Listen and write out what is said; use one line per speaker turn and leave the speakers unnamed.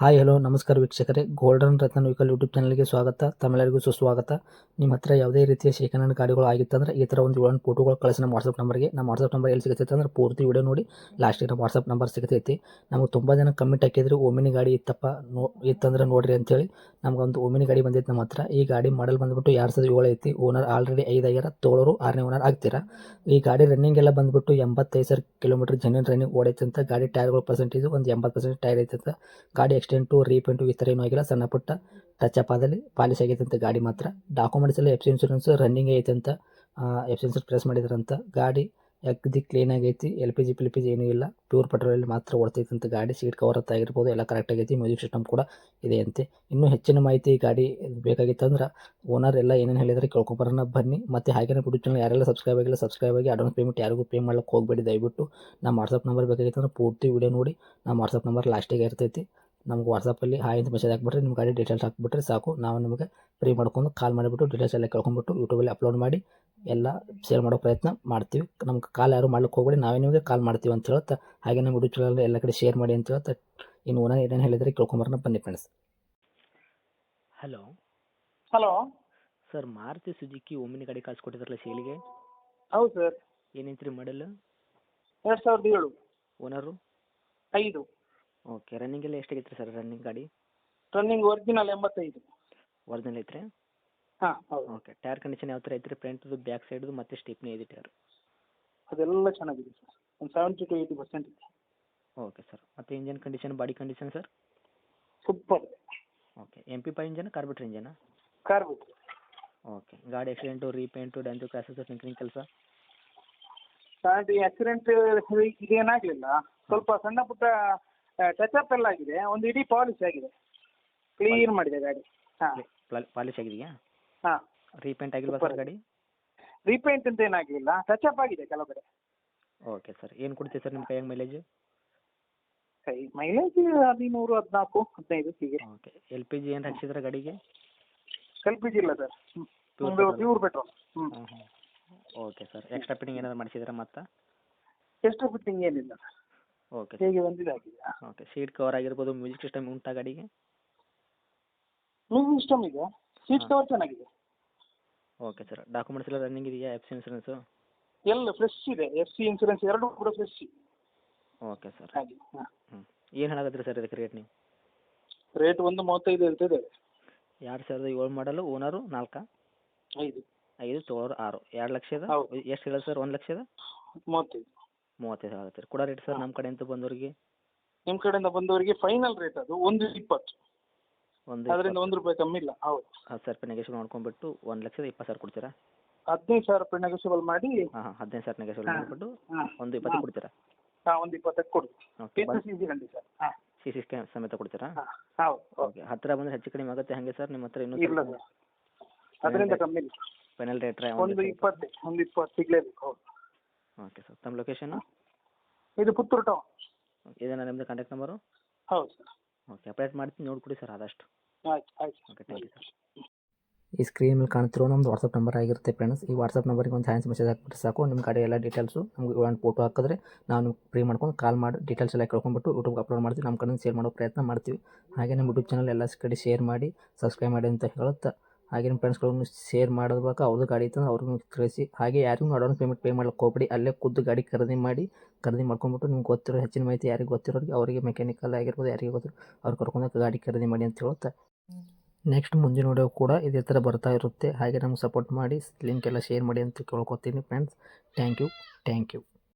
Hi hello ನಮಸ್ಕಾರ ವೀಕ್ಷಕರೇ. Golden ರತ್ನ vehicle YouTube ಚಾನಲ್ಗೆ ಸ್ವಾಗತ. ತಮ್ಮೆಲ್ಲರಿಗೂ ಸುಸ್ವಾಗತ. ನಿಮ್ಮ ಹತ್ರ ಯಾವುದೇ ರೀತಿಯ ಶೇಖರಣೆ ಗಾಡಿಗಳು ಆಗಿತ್ತಂದ್ರೆ ಈ ಥರ ಒಂದು ಏಳು ಫೋಟೋಗಳು ಕಳಿಸಿ ನಮ್ಮ ವಾಟ್ಸಪ್ ನಂಬರ್ಗೆ ನಮ್ಮ ವಾಟ್ಸಪ್ ನಂಬರ್ ಎಲ್ಲಿ ಸಿಗುತ್ತೆ ಅಂದ್ರೆ ಪೂರ್ತಿ ವಿಡಿಯೋ ನೋಡಿ. ಲಾಸ್ಟಿಗೆ ನಮ್ಮ ವಾಟ್ಸಪ್ ನಂಬರ್ ಸಿಗ್ತೈತಿ. ನಮಗೆ ತುಂಬ ಜನ ಕಮೆಂಟ್ ಹಾಕಿದ್ರು ಓಮಿನಿ ಗಾಡಿ ಇತ್ತಪ್ಪ. ನೋ ಇತ್ತಂದ್ರೆ ನೋಡ್ರಿ ಅಂತೇಳಿ. ನಮ್ಗೊಂದು ಓಮಿನಿ ಗಾಡಿ ಬಂದೈತೆ ನಮ್ಮ ಹತ್ರ. ಈ ಗಾಡಿ ಮಾಡಲ್ ಬಂದ್ಬಿಟ್ಟು ಎರಡು ಸಾವಿರದ ಏಳು ಐತಿ. ಓನರ್ ಆಲ್ರೆಡಿ ಐದು ಆಗ್ಯಾರ ತೊಗೊಳೋರು ಆರನೇ ಓನರ್ ಆಗ್ತೀರಾ? ಈ ಗಾಡಿ ರನ್ನಿಂಗ್ ಎಲ್ಲ ಬಂದ್ಬಿಟ್ಟು ಎಂಬತ್ತೈದು ಸಾವಿರ ಕಿಲೋಮೀಟರ್ ಜನಿನ್ ರನ್ನಿಂಗ್ ಓಡೈತೆ ಅಂತ ಗಾಡಿ ಟೈರ್ಗಳು ಪರ್ಸೆಂಟೇಜ್ ಒಂದು ಎಂಬತ್ತು ಪರ್ಸೆಂಟ್ ಟೈರ್ ಐತೆ ಅಂತ. ಗಾಡಿ ಎಕ್ಸ್ಟೆಂಟು ರೀಪೆಂಟು ಈ ಥರ ಏನೂ ಆಗಿಲ್ಲ. ಸಣ್ಣ ಪುಟ್ಟ ಟಚ್ ಅಪ್ ಆದಲ್ಲಿ ಪಾಲಿಶ್ ಆಗೈತೆ ಅಂತ ಗಾಡಿ ಮಾತ್ರ. ಡಾಕ್ಯುಮೆಂಟ್ಸ್ ಎಲ್ಲ ಎಫ್ ಸಿ ಇನ್ಶೂರೆನ್ಸ್ ರನ್ನಿಂಗ್ ಐತೆ ಅಂತ ಎಫ್ ಸಿ ಇನ್ಶೂರೆನ್ಸ್ ಪ್ರೆಸ್ ಮಾಡಿದ್ರಂತ. ಗಾಡಿ ಅಗ್ದಿ ಕ್ಲೀನ್ ಆಗೈತಿ L P G P G ಏನೂ ಇಲ್ಲ. ಪ್ಯೂರ್ ಪೆಟ್ರೋಲಲ್ಲಿ ಮಾತ್ರ ಓಡ್ತೈತೆ ಗಾಡಿ ಸೀಟ್ ಕವರ್ ಆಗಿರ್ಬೋದು, ಎಲ್ಲ ಕರೆಕ್ಟ್ ಆಗೈತಿ ಮ್ಯೂಸಿಕ್ ಸಿಸ್ಟಮ್ ಕೂಡ ಇದೆ ಅಂತೆ. ಇನ್ನೂ ಹೆಚ್ಚಿನ ಮಾಹಿತಿ ಗಾಡಿ ಬೇಕಾಗಿತ್ತಂದ್ರೆ ಓನರ್ ಎಲ್ಲ ಏನೇನು ಹೇಳಿದ್ರೆ ಕೇಳ್ಕೊಬರೋಣ ಬನ್ನಿ. ಮತ್ತು ಹಾಗೇನೇ ಯೂಟ್ಯೂಬ್ ಚಾನಲ್ ಯಾರೆಲ್ಲ ಸಬ್ಸ್ಕ್ರೈಬ್ ಆಗಿಲ್ಲ ಸಬ್ಸ್ಕ್ರೈಬ್ ಆಗಿ ಅಡ್ವಾನ್ಸ್ ಪೇಮೆಂಟ್ ಯಾರಿಗೂ ಪೇ ಮಾಡ್ಲಿಕ್ಕೆ ಹೋಗಬೇಡಿ ದಯವಿಟ್ಟು. ನಮ್ಮ ವಾಟ್ಸಪ್ ನಂಬರ್ ಬೇಕಾಗಿತ್ತಂದ್ರೆ ಪೂರ್ತಿ ವಿಡಿಯೋ ನೋಡಿ. ನಮ್ಮ ವಾಟ್ಸಪ್ ನಂಬರ್ ಲಾಸ್ಟಿಗೆ ಇರ್ತೈತಿ. ನಮ್ಗೆ ವಾಟ್ಸಪ್ಪಲ್ಲಿ ಹಾಯ್ ಅಂತ ಮೆಸೇಜ್ ಹಾಕ್ಬಿಟ್ರೆ ನಿಮ್ಮ ಗಾಡಿ ಡೀಟೇಲ್ಸ್ ಹಾಕ್ಬಿಟ್ರೆ ಸಾಕು. ನಾವು ನಿಮಗೆ ಫ್ರೀ ಮಾಡ್ಕೊಂಡು ಕಾಲ್ ಮಾಡಿಬಿಟ್ಟು ಡೀಟೇಲ್ಸ್ ಎಲ್ಲ ಕೇಳ್ಕೊಂಬಿಟ್ಟು ಯೂಟ್ಯೂಬಲ್ಲಿ ಅಪ್ಲೋಡ್ ಮಾಡಿ ಎಲ್ಲ ಶೇರ್ ಮಾಡೋ ಪ್ರಯತ್ನ ಮಾಡ್ತೀವಿ. ನಮ್ಗೆ ಕಾಲ್ ಯಾರು ಮಾಡ್ಲಿಕ್ಕೆ ಹೋಗ್ಬಿಡಿ. ನಾವೇ ನಿಮಗೆ ಕಾಲ್ ಮಾಡ್ತೀವಿ ಅಂತ ಹೇಳುತ್ತೆ ಹಾಗೆ ನಮ್ಮ ಯೂಟ್ಯೂಬ್ ಚಾನಲ್ ಎಲ್ಲ ಕಡೆ ಶೇರ್ ಮಾಡಿ ಅಂತ ಹೇಳ್ತಾ ಇನ್ನು ಓನರ್ ಏನೇನು ಹೇಳಿದರೆ ಕೇಳ್ಕೊಂಬರೋಣ. ಬನ್ನಿ friends hello
hello
sir Maruti Suzuki ಒಮ್ಮಿನ ಗಾಡಿ ಕಳ್ಸಿಕೊಟ್ಟಿದ್ರಲ್ಲ ಸೇಲಿಗೆ?
ಹೌದು ಸರ್
ಏನೈತ್ರಿ ಮಾಡಲ್
ಎರಡು ಸಾವಿರದ ಏಳು.
ಓನರು
ಐದು.
ಓಕೆ ರನ್ನಿಂಗ್ ಎಲ್ಲ ಎಷ್ಟಾಗೈತೆ ರೀ ಸರ್ ರನ್ನಿಂಗ್ ಗಾಡಿ?
ರನ್ನಿಂಗ್ ಒರಿಜಿನಲ್ ಎಂಬತ್ತೈದು.
ಒರಿಜಿನಲ್ ಐತ್ರಿ?
ಹಾಂ ಹೌದು.
ಓಕೆ ಟೈರ್ ಕಂಡೀಷನ್ ಯಾವ ಥರ ಐತ್ರಿ? ಫ್ರಂಟ್ದು ಬ್ಯಾಕ್ ಸೈಡ್ದು ಮತ್ತೆ ಸ್ಟಿಪ್ನಿ ಐತಿ ಟೈರ್
ಅದೆಲ್ಲ ಚೆನ್ನಾಗಿದೆ ಸರ್ ಒಂದು ಸೆವೆಂಟಿ ಟು ಏಯ್ಟಿ ಪರ್ಸೆಂಟ್ ಇದೆ
ಓಕೆ ಸರ್ ಮತ್ತು engine condition body condition sir
super
okay M P pi engine carburettor engine
ಕಾರ್ ಬಿಟ್ಟು
ಓಕೆ ಗಾಡಿ ಆಕ್ಸಿಡೆಂಟು ರೀಪೇಂಟು ಡ್ಯಾಂತು ಕ್ರಾಸಸ್ ಟಿಂಕರಿಂಗ್ ಕೆಲಸ?
ಗಾಡಿ ಆಕ್ಸಿಡೆಂಟ್ ಇದೇನಾಗಲಿಲ್ಲ ಸ್ವಲ್ಪ ಸಣ್ಣ ಪುಟ್ಟ ಟಚ್ ಅಪ್ ಎಲ್ಲ ಆಗಿದೆ. ಒಂದು ಇಡೀ ಪಾಲಿಶ್ ಆಗಿದೆ. ಕ್ಲೀನ್ ಮಾಡಿದೆ ಗಾಡಿ. ಹಾಂ.
ಪಾಲಿಶ್ ಆಗಿದೆಯಾ?
ಹಾಂ.
ರೀಪೇಂಟ್ ಆಗಿಲ್ವಾ. ಸರ್ ಗಾಡಿ?
ರೀಪೇಂಟ್ ಅಂತ ಏನಾಗಲಿಲ್ಲ ಟಚ್ ಅಪ್ ಆಗಿದೆ ಕೆಲವು ಕಡೆ
ಓಕೆ ಸರ್ ಏನು ಕೊಡ್ತೀವಿ ಸರ್ ನಿಮ್ಮ ಕೈಯಾಗ ಮೈಲೇಜ್
ಕೈ ಮೈಲೇಜ್ ಹದಿಮೂರು ಹದಿನಾಲ್ಕು ಹದಿನೈದು ಹೀಗೆ.
ಓಕೆ ಎಲ್ ಪಿ ಜಿ ಏನು ಹಾಕ್ಸಿದ್ರೆ ಗಾಡಿಗೆ?
ಎಲ್ ಪಿ ಜಿ ಇಲ್ಲ ಸರ್. ಪ್ಯೂರ್ ಪೆಟ್ರೋಲ್ ಹ್ಞೂ
ಓಕೆ ಸರ್ ಎಕ್ಸ್ಟ್ರಾ ಫಿಟ್ಟಿಂಗ್ ಏನಾದ್ರು ಮಾಡಿಸಿದ್ರೆ ಮತ್ತೆ?
ಎಕ್ಸ್ಟ್ರಾ ಫಿಟ್ಟಿಂಗ್ ಏನಿಲ್ಲ.
ಓಕೆ
ಹೇಗೆ ಬಂದಿದೆ ಆಗಿದೆ
ಓಕೆ ಸೀಟ್ ಕವರ್ ಆಗಿರ್ಬೋದು ಮ್ಯೂಸಿಕ್ ಸಿಸ್ಟಮ್ ಉಂಟಾ ಗಾಡಿಗೆ?
ಮ್ಯೂಸಿಕ್ ಸಿಸ್ಟಮ್ ಇದೆ ಸೀಟ್ ಕವರ್ ಚೆನ್ನಾಗಿದೆ.
ಓಕೆ ಸರ್ ಡಾಕ್ಯುಮೆಂಟ್ಸ್ ಎಲ್ಲ ರನ್ನಿಂಗ್ ಇದೆಯಾ ಎಫ್ ಸಿ ಇನ್ಸೂರೆನ್ಸು
ಎಲ್ಲ ಫ್ರೆಶ್ ಇದೆ. ಎಫ್ ಸಿ ಇನ್ಸೂರೆನ್ಸ್ ಎರಡು ಕೂಡ ಫ್ರೆಶ್
ಓಕೆ ಸರ್
ಹಾಗೆ ಹಾಂ.
ಹ್ಞೂ ಏನು ಹೇಳಕತ್ತೀರಿ ಸರ್ ಇದಕ್ಕೆ ರೇಟ್ ನೀವು?
ರೇಟ್ ಒಂದು ಮೂವತ್ತೈದು ಹೇಳ್ತಿದೆ
ಎರಡು ಸಾವಿರದ ಏಳು ಮಾಡಲು ಓನರು ನಾಲ್ಕಾ?
ಐದು.
ಐದು ತೊಳೋರು ಆರು. ಎರಡು ಲಕ್ಷದ?
ಹೌದು.
ಎಷ್ಟು ಹೇಳೋದು ಸರ್ ಒಂದು ಲಕ್ಷದ?
ಮೂವತ್ತೈದು.
ಮೂವತ್ತೈದು ಆಗುತ್ತೆ. ಕೂಡ ರೇಟ್ ಸರ್ ನಮ್ಮ ಕಡೆಯಿಂದ ಬಂದವರಿಗೆ?
ನಿಮ್ಮ ಕಡೆಯಿಂದ ಬಂದವರಿಗೆ ಫೈನಲ್ ರೇಟ್ ಅದು ಒಂದು ಇಪ್ಪತ್ತು.
ಒಂದು
ಅದರಿಂದ ಒಂದು ರೂಪಾಯಿ ಕಮ್ಮಿ ಇಲ್ಲ ಹೌದು.
ಸಾವಿರ ರೂಪಾಯಿ ನೆಗೆಶ್ವಲ್ ಮಾಡ್ಕೊಂಡ್ಬಿಟ್ಟು ಒಂದು ಲಕ್ಷದ ಇಪ್ಪತ್ತು ಸಾವಿರ ಕೊಡ್ತೀರಾ?
ಹದಿನೈದು ಸಾವಿರ ರೂಪಾಯಿ ನೆಗೋಷಿಯಬಲ್ ಮಾಡಿ.
ಹಾಂ ಹಾಂ ಹದಿನೈದು ಸಾವಿರ ನೆಗೆಶ್ವಲ್
ಹಾ.
ಮಾಡಿಬಿಟ್ಟು
ಹಾಂ.
ಒಂದು ಇಪ್ಪತ್ತು ಕೊಡ್ತೀರಾ?
ಹಾಂ ಒಂದು ಇಪ್ಪತ್ತಕ್ಕೆ ಕೊಡಿ. ಸಿ ಸರ್ ಹಾಂ.
ಸಿ ಸಿ ಸ್ಕ್ಯಾನ್ ಸಮೇತ ಕೊಡ್ತೀರಾ?
ಹಾಂ ಹೌದು.
ಓಕೆ ಹತ್ತಿರ ಬಂದ್ರೆ ಹೆಚ್ಚು ಕಡಿಮೆ ಆಗುತ್ತೆ ಹಾಗೆ ಸರ್ ನಿಮ್ಮ ಹತ್ರ ಇನ್ನೂ
ಇಲ್ಲ ಸರ್ ಅದರಿಂದ ಕಮ್ಮಿ ಇಲ್ಲ.
ಫೈನಲ್ ರೇಟ್
ಒಂದು ಇಪ್ಪತ್ತು ಒಂದು ಇಪ್ಪತ್ತು ಸಿಗಲೇಬೇಕು ಹೌದು.
Okay sir. ತಮ್ಮ ಲೊಕೇಶನ್
ಇದು ಪುತ್ತೂರು ಟೌನ್
ಇದೇನಾ ನಿಮ್ಮದು ಕಾಂಟ್ಯಾಕ್ಟ್ ನಂಬರು
ಹೌದು ಸರ್.
ಓಕೆ ಅಪ್ಡೇಟ್ ಮಾಡ್ತೀನಿ ನೋಡ್ಕೊಡಿ ಸರ್ ಆದಷ್ಟು.
ಆಯ್ತು ಆಯ್ತು
ಓಕೆ ಥ್ಯಾಂಕ್ ಯು ಸರ್. ಈ ಸ್ಕ್ರೀನ್ ಮೇಲೆ ಕಾಣ್ತಿರೋ ನಮ್ಮದು ವಾಟ್ಸಪ್ ನಂಬರ್ ಆಗಿರುತ್ತೆ ಫ್ರೆಂಡ್ಸ್ ಈ ವಾಟ್ಸಪ್ ನಂಬರಿಗೆ ಒಂದು ಹ್ಯಾಂಡ್ಸ್ ಮೆಸೇಜ್ ಹಾಕಿಬಿಟ್ಟು ಸಾಕು. ನಿಮ್ಮ ಕಡೆ ಎಲ್ಲ ಡೀಟೇಲ್ಸು ನಮಗೆ ಒಂದು ಫೋಟೋ ಹಾಕಿದ್ರೆ ನಾವು ನಿಮ್ಗೆ ಫ್ರೀ ಮಾಡ್ಕೊಂಡು ಕಾಲ್ ಮಾಡಿ ಡೀಟೇಲ್ಸ್ ಎಲ್ಲ ಕೇಳ್ಕೊಂಡ್ಬಿಟ್ಟು ಯೂಟ್ಯೂಬ್ಗೆ ಅಪ್ಲೋಡ್ ಮಾಡ್ತೀವಿ. ನಮ್ಮ ಕಡೆ ಶೇರ್ ಮಾಡೋ ಪ್ರಯತ್ನ ಮಾಡ್ತೀವಿ. ಹಾಗೆ ನಮ್ಮ ಯೂಟ್ಯೂಬ್ ಚಾನಲ್ ಎಲ್ಲ ಕಡೆ ಶೇರ್ ಮಾಡಿ ಸಬ್ಸ್ಕ್ರೈಬ್ ಮಾಡಿ ಅಂತ ಹೇಳುತ್ತಾ ನಿಮ್ಮ ಫ್ರೆಂಡ್ಸ್ಗಳನ್ನು ಶೇರ್ ಮಾಡಬೇಕು ಅವ್ರದ್ದು ಗಾಡಿ ಇತ್ತು ಅವ್ರಿಗೂ ಕಳಿಸಿ. ಹಾಗೆ ಯಾರಿಗೂ ಅಡ್ವಾನ್ಸ್ ಪೇಮೆಂಟ್ ಪೇ ಮಾಡ್ಲಿಕ್ಕೆ ಹೋಗ್ಬೇಡಿ ಅಲ್ಲೇ ಖುದ್ದು ಗಾಡಿ ಖರೀದಿ ಮಾಡಿ, ಖರೀದಿ ಮಾಡ್ಕೊಂಬಿಟ್ಟು ನಿಮ್ಗೆ ಗೊತ್ತಿರೋ ಹೆಚ್ಚಿನ ಮಾಹಿತಿ ಯಾರಿಗೆ ಗೊತ್ತಿರೋರಿಗೆ ಅವರಿಗೆ ಮೆಕ್ಯಾನಿಕಲ್ ಆಗಿರ್ಬೋದು, ಯಾರಿಗೆ ಗೊತ್ತಿರೋ ಅವ್ರು ಕರ್ಕೊಂಡು ಗಾಡಿ ಖರೀದಿ ಮಾಡಿ ಅಂತ ಹೇಳುತ್ತಾ. ನೆಕ್ಸ್ಟ್ ಮುಂದಿನ ವಿಡಿಯೋ ಕೂಡ ಇದೇ ಥರ ಬರ್ತಾ ಇರುತ್ತೆ. ಹಾಗೆ ನಮ್ಗೆ ಸಪೋರ್ಟ್ ಮಾಡಿ ಲಿಂಕ್ ಎಲ್ಲ ಶೇರ್ ಮಾಡಿ ಅಂತ ಕೇಳ್ಕೊತೀನಿ friends thank you thank you